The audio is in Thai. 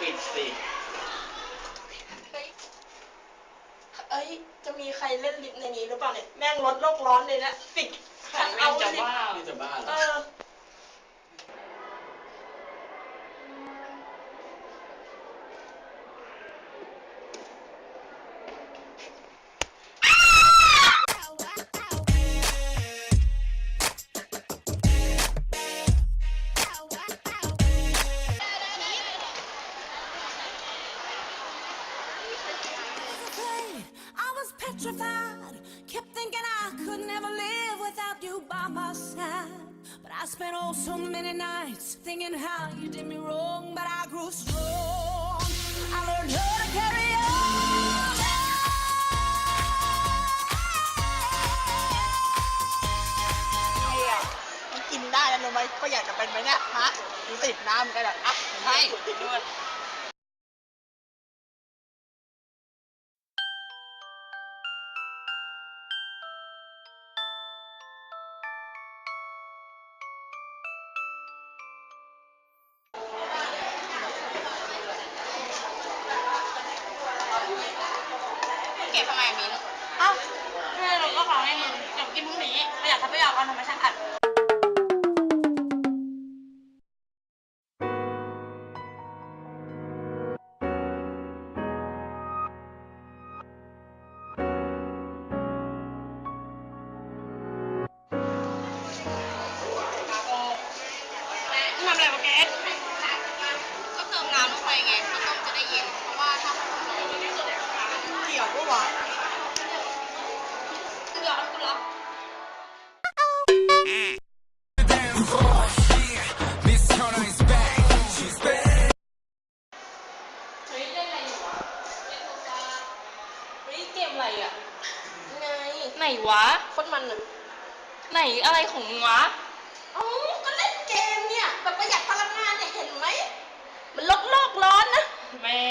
ปิดสิเอ้ย จะมีใครเล่นลิฟต์ในนี้หรือเปล่าเนี่ย แม่งลดโลกร้อนเลยนะปิดคันเอาจะลิฟบ้าต์นี่จะบ้าเหรเอ petrified. Kept thinking I could never live without you by my side. But I spent oh so many nights thinking how you did me wrong. But I grew strong. I learned how to carry on. เนี่ยมันกินได้แล้วรู้ไหมก็อยากจะเป็นไหมเนี่ยฮะดูติดน้ำกันแบบอะใช่ด้วย เก็บทำไมมิ้นเอ้าแม่เราก็ของให้มึงเดี๋ยวกินพรุ่งนี้ประหยัดทรัพยากรธรรมชาติทำอะไรวะแกก็เติมน้ำลงไปไงข้าวต้มจะได้เย็น ก็หนไวะเล่เกมอะไรอะ ไงไหนวะคตรมันเลยไหนอะไรของวะ เอ้าก็เล่นเกมเนี่ย แบบประหยัดพลังงานเนี่ยเห็นไหม มันโลกโลกร้อนนะ แม่